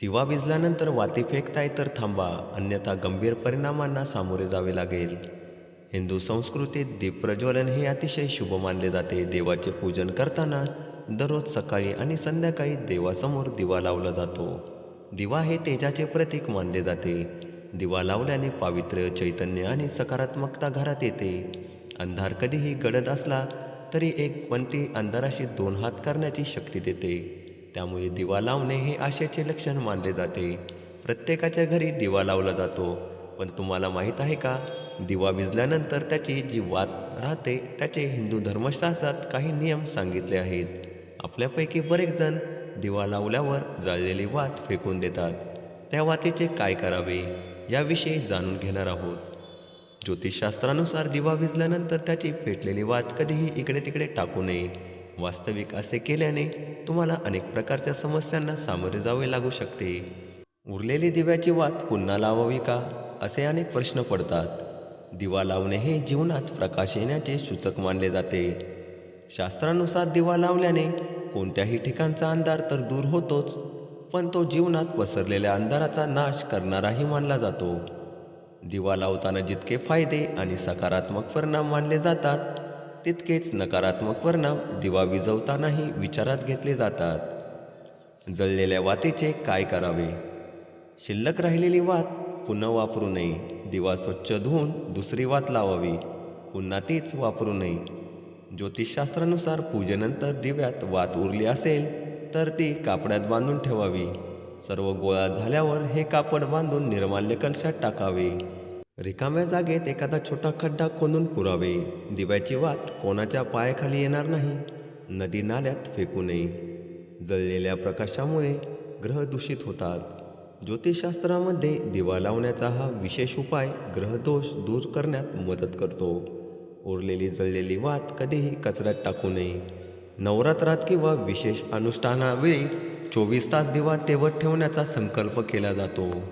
दिवा विजल्यानंतर वाती फेकताय तर थांबा अन्यथा गंभीर परिणामांना सामोरे जावे लागेल. हिंदू संस्कृतीत दीप प्रज्वलन हे अतिशय शुभ मानले जाते. देवाचे पूजन करताना दररोज सकाळी आणि संध्याकाळी देवासमोर दिवा लावला जातो. दिवा हे तेजाचे प्रतीक मानले जाते. दिवा लावल्याने पावित्र्य चैतन्य आणि सकारात्मकता घरात येते. अंधार कधीही गडद असला तरी एक पंथी अंधाराशी दोन हात करण्याची शक्ती देते. त्यामुळे दिवा लावणे हे आशेचे लक्षण मानले जाते. प्रत्येकाच्या घरी दिवा लावला जातो. पण तुम्हाला माहीत आहे का? दिवा विजल्यानंतर त्याची जी वात राहते त्याचे हिंदू धर्मशास्त्रात काही नियम सांगितले आहेत. आपल्यापैकी बरेच जण दिवा लावल्यावर जळलेली वात फेकून देतात. त्या वातीचे काय करावे? याविषयी जाणून घेणार आहोत. ज्योतिषशास्त्रानुसार दिवा विजल्यानंतर त्याची फेटलेली वात कधीही इकडे तिकडे टाकू नये. वास्तविक असे केल्याने तुम्हाला अनेक प्रकारच्या समस्यांना सामोरे जावे लागू शकते. उरलेली दिव्याची वात पुन्हा लावावी का? असे अनेक प्रश्न पडतात. दिवा लावणे हे जीवनात प्रकाश येण्याचे सूचक मानले जाते. शास्त्रानुसार दिवा लावल्याने कोणत्याही ठिकाणचा अंधार तर दूर होतोच पण तो जीवनात पसरलेल्या अंधाराचा नाश करणाराही मानला जातो. दिवा लावताना जितके फायदे आणि सकारात्मक परिणाम मानले जातात तितकेच नकारात्मक परिणाम दिवा विजवतानाही विचारात घेतले जातात. जळलेल्या वातीचे काय करावे? शिल्लक राहिलेली वात पुन्हा वापरू नये. दिवा स्वच्छ धुवून दुसरी वात लावावी. पुन्हा तीच वापरू नये. ज्योतिषशास्त्रानुसार पूजेनंतर दिव्यात वात उरली असेल तर ती कापड्यात बांधून ठेवावी. सर्व गोळा झाल्यावर हे कापड बांधून निर्माल्य कलशात टाकावे. रिकाम्या जागेत एखादा छोटा खड्डा खोदून पुरावे. दिव्याची वात कोणाच्या पायाखाली येणार नाही. नदी नाल्यात फेकू नये. जळलेल्या प्रकाशामुळे ग्रह दूषित होतात. ज्योतिषशास्त्रामध्ये दिवा लावण्याचा हा विशेष उपाय ग्रहदोष दूर करण्यात मदत करतो. उरलेली जळलेली वात कधीही कचऱ्यात टाकू नये. नवरात्रात किंवा विशेष अनुष्ठानावेळी चोवीस तास दिवा तेवत ठेवण्याचा संकल्प केला जातो.